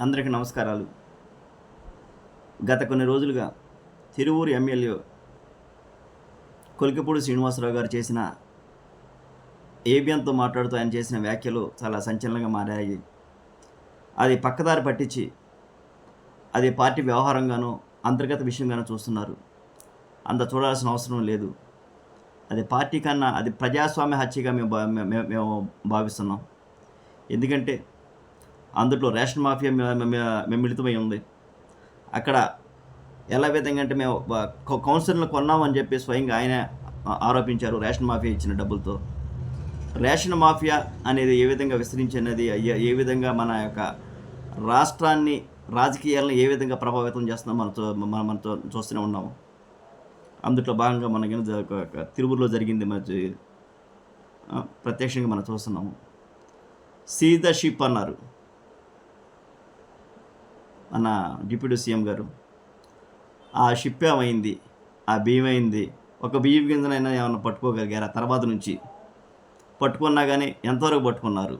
అందరికీ నమస్కారాలు. గత కొన్ని రోజులుగా తిరువూరు ఎమ్మెల్యే కొలికపూడి శ్రీనివాసరావు గారు చేసిన ఏబిఎన్తో మాట్లాడుతూ ఆయన చేసిన వ్యాఖ్యలు చాలా సంచలనంగా మారాయి. అది పక్కదారి పట్టించి అది పార్టీ వ్యవహారంగానో అంతర్గత విషయంగానో చూస్తున్నారు. అంత చూడాల్సిన అవసరం లేదు. అది పార్టీ కన్నా అది ప్రజాస్వామ్య హత్యగా మేము మేము భావిస్తున్నాం. ఎందుకంటే అందులో రేషన్ మాఫియా మే- మిళితమై ఉంది. అక్కడ ఎలా విధంగా అంటే మేము కౌన్సిలర్లు కొన్నామని చెప్పి స్వయంగా ఆయన ఆరోపించారు రేషన్ మాఫియా ఇచ్చిన డబ్బులతో. రేషన్ మాఫియా అనేది ఏ విధంగా విస్తరించినది ఏ- ఏ విధంగా మన యొక్క రాష్ట్రాన్ని రాజకీయాలను ఏ విధంగా ప్రభావితం చేస్తుందో మనతో మనం మనతో చూస్తూనే ఉన్నాము. అందులో భాగంగా మనకి తిరువురులో జరిగింది మన ప్రత్యక్షంగా మనం చూస్తున్నాము. సీ ద షిప్ అన్నారు. మన డిప్యూటీ సీఎం గారు. ఆ షిప్ ఏమైంది? ఆ బియ్యం అయింది ఒక బియ్యం గింజనైనా ఏమైనా పట్టుకోగలిగారా? తర్వాత నుంచి పట్టుకున్నా కానీ ఎంతవరకు పట్టుకున్నారు?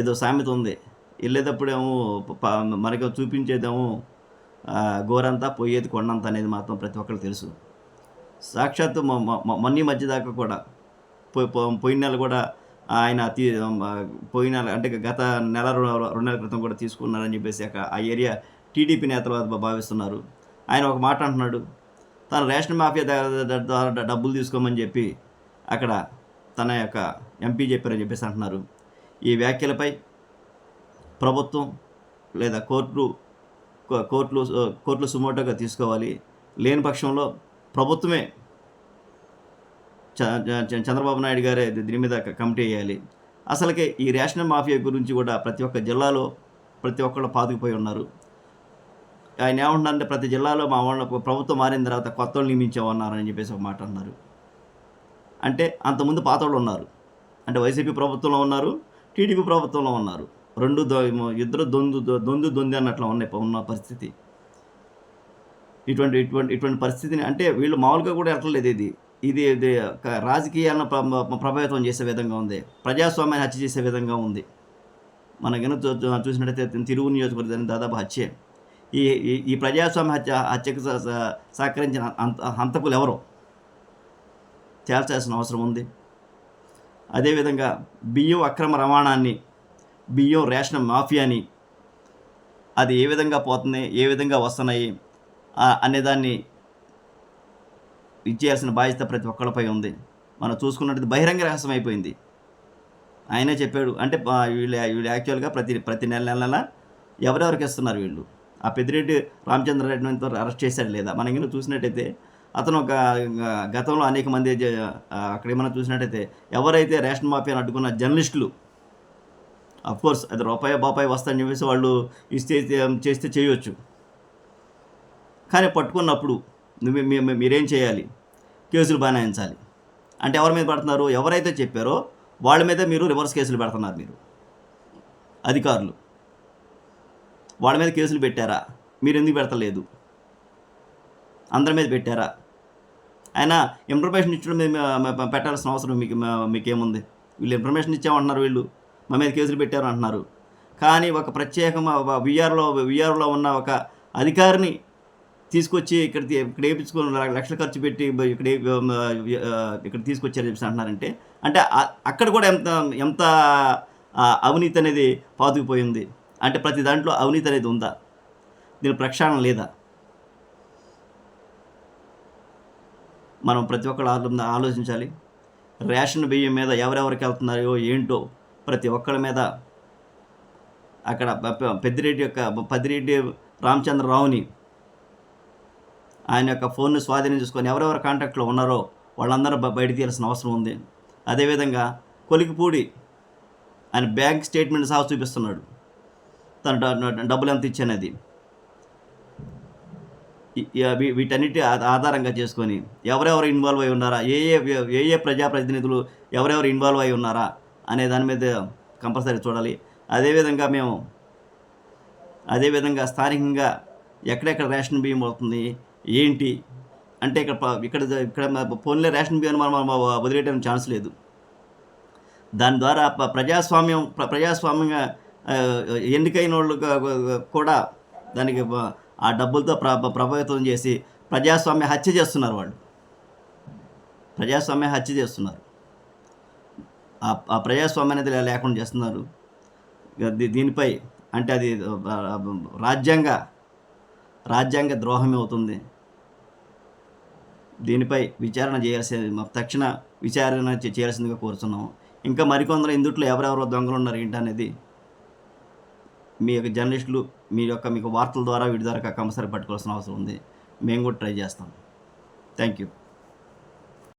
ఏదో సామెత ఉంది. వెళ్ళేటప్పుడేమో మనకి చూపించేదేమో గోరంతా పోయేది కొండంత అనేది మాత్రం ప్రతి ఒక్కరు తెలుసు. సాక్షాత్తు మొన్నీ మొన్న మధ్య దాకా కూడా పోయిన నెల కూడా ఆయన అతి పోయిన అంటే గత నెల రెండు నెలల క్రితం కూడా తీసుకున్నారని చెప్పేసి ఆ ఏరియా టీడీపీ నేతలు భావిస్తున్నారు. ఆయన ఒక మాట అంటున్నాడు. తను రేషన్ మాఫియా ద్వారా డబ్బులు తీసుకోమని చెప్పి అక్కడ తన యొక్క ఎంపీ చెప్పారని చెప్పేసి అంటున్నారు. ఈ వ్యాఖ్యలపై ప్రభుత్వం లేదా కోర్టు కోర్టులు కోర్టులు సుమోటోగా తీసుకోవాలి. లేని పక్షంలో ప్రభుత్వమే చంద్రబాబు నాయుడు గారే దీని మీద కమిటీ వేయాలి. అసలుకే ఈ రేషన్ మాఫియా గురించి కూడా ప్రతి ఒక్క జిల్లాలో ప్రతి ఒక్కళ్ళు పాతుకుపోయి ఉన్నారు. ఆయన ఏమంటున్నారంటే ప్రతి జిల్లాలో మా వాళ్ళ ప్రభుత్వం మారిన తర్వాత కొత్త వాళ్ళు నియమించామన్నారని చెప్పేసి ఒక మాట అన్నారు. అంటే అంతకుముందు పాత వాళ్ళు ఉన్నారు. అంటే వైసీపీ ప్రభుత్వంలో ఉన్నారు టీడీపీ ప్రభుత్వంలో ఉన్నారు. రెండు ఇద్దరు దొందు దొ- దొందు దొంది అన్నట్లు ఉన్నాయి ఉన్న పరిస్థితి. ఇటువంటి ఇటువంటి ఇటువంటి పరిస్థితిని అంటే వీళ్ళు మామూలుగా కూడా ఎట్లేదు ఇది. ఇది ఇది ఒక రాజకీయాలను ప్రభావితం చేసే విధంగా ఉంది. ప్రజాస్వామ్యాన్ని హత్య చేసే విధంగా ఉంది. మనకైనా చూసినట్టయితే తిరువు నియోజకవర్గాన్ని దాదాపు హత్యే. ఈ ఈ- ప్రజాస్వామ్య హత్య హత్యకు సహకరించిన అంత హంతకులు ఎవరు? తేల్చాల్సిన అవసరం ఉంది. అదేవిధంగా బియ్యం అక్రమ రవాణాన్ని బియ్యం రేషన్ మాఫియాని అది ఏ విధంగా పోతుంది ఏ విధంగా వస్తున్నాయి అనేదాన్ని ఇచ్చేయాల్సిన బాధ్యత ప్రతి ఒక్కళ్ళపై ఉంది. మనం చూసుకున్నట్టు బహిరంగ రహస్యం అయిపోయింది. ఆయనే చెప్పాడు అంటే వీళ్ళు వీళ్ళు యాక్చువల్గా ప్రతి ప్రతి నెల నెల ఎవరెవరికి ఇస్తున్నారు వీళ్ళు? ఆ పెద్దిరెడ్డి రామచంద్రారెడ్డిని అరెస్ట్ చేశాడు లేదా? మనం ఇంకా చూసినట్టయితే అతను ఒక గతంలో అనేక మంది అక్కడ ఏమైనా చూసినట్టయితే ఎవరైతే రేషన్ మాఫియాని అడ్డుకున్న జర్నలిస్టులు అఫ్ కోర్స్ అది రూపాయి బాపాయి వస్తాయని చెప్పేసి వాళ్ళు ఇస్తే చేస్తే చేయొచ్చు. కానీ పట్టుకున్నప్పుడు నువ్వు మీరేం చేయాలి? కేసులు బనాయించాలి. అంటే ఎవరి మీద పడుతున్నారు? ఎవరైతే చెప్పారో వాళ్ళ మీద మీరు రివర్స్ కేసులు పెడుతున్నారు మీరు. అధికారులు. వాళ్ళ మీద కేసులు పెట్టారా? మీరు ఎందుకు పెడతలేదు? అందరి మీద పెట్టారా? అయినా ఇన్ఫర్మేషన్ ఇచ్చడం మీద పెట్టాల్సిన అవసరం మీకు మీకేముంది? వీళ్ళు ఇన్ఫర్మేషన్ ఇచ్చామంటున్నారు వీళ్ళు. మా మీద కేసులు పెట్టారు అంటున్నారు. కానీ ఒక ప్రత్యేకం విఆర్లో విఆర్లో ఉన్న ఒక అధికారిని తీసుకొచ్చి ఇక్కడ ఇక్కడ వేయించుకొని లక్షలు ఖర్చు పెట్టి ఇక్కడ ఇక్కడ తీసుకొచ్చారని చెప్పేసి అంటున్నారంటే అంటే అక్కడ కూడా ఎంత ఎంత అవినీతి అనేది పాతుకుపోయింది. అంటే ప్రతి దాంట్లో అవినీతి అనేది ఉందా? దీని ప్రక్షాళన లేదా? మనం ప్రతి ఒక్కరు ఆలో ఆలోచించాలి. రేషన్ బియ్యం మీద ఎవరెవరికి వెళ్తున్నారో ఏంటో ప్రతి ఒక్కరి మీద అక్కడ పెద్దిరెడ్డి యొక్క పెద్దిరెడ్డి రామచంద్రరావుని ఆయన యొక్క ఫోన్ను స్వాధీనం చేసుకొని ఎవరెవరు కాంటాక్ట్లో ఉన్నారో వాళ్ళందరూ బయట తీయాల్సిన అవసరం ఉంది. అదేవిధంగా కొలికిపూడి ఆయన బ్యాంక్ స్టేట్మెంట్ సహా చూపిస్తున్నాడు. తన డబ్బులు ఎంత ఇచ్చానది. వీటన్నిటి ఆ- ఆధారంగా చేసుకొని ఎవరెవరు ఇన్వాల్వ్ అయి ఉన్నారా? ఏ ఏ ఏ ఏ ప్రజాప్రతినిధులు ఎవరెవరు ఇన్వాల్వ్ అయి ఉన్నారా? అనే దాని మీద కంపల్సరీ చూడాలి. అదేవిధంగా మేము అదేవిధంగా స్థానికంగా ఎక్కడెక్కడ రేషన్ బియ్యం అవుతుంది ఏంటి? అంటే ఇక్కడ ప- ఇక్కడ ఇక్కడ ఫోన్లే రేషన్ బియ్యం మనం వదిలేయడానికి ఛాన్స్ లేదు. దాని ద్వారా ప్రజాస్వామ్యం ప్ర- ప్రజాస్వామ్యంగా ఎన్నికైన వాళ్ళు కూడా దానికి ఆ డబ్బులతో ప్ర ప్రభావితం చేసి ప్రజాస్వామ్య హత్య చేస్తున్నారు వాళ్ళు. ప్రజాస్వామ్య హత్య చేస్తున్నారు. ఆ ఆ ప్రజాస్వామ్యం అనేది లేకుండా చేస్తున్నారు. దీనిపై అంటే అది రాజ్యాంగ రాజ్యాంగ ద్రోహమే అవుతుంది. దీనిపై విచారణ చేయాల్సి తక్షణ విచారణ చేయాల్సిందిగా కోరుతున్నాము ఇంకా మరికొందరు ఇందుట్లో ఎవరెవరో దొంగలు ఉన్నారు ఏంటి అనేది మీ యొక్క జర్నలిస్టులు మీ యొక్క మీకు వార్తల ద్వారా వీటి ద్వారా కంపల్సరీ పట్టుకోవాల్సిన అవసరం ఉంది. మేము కూడా ట్రై చేస్తాం. Thank you.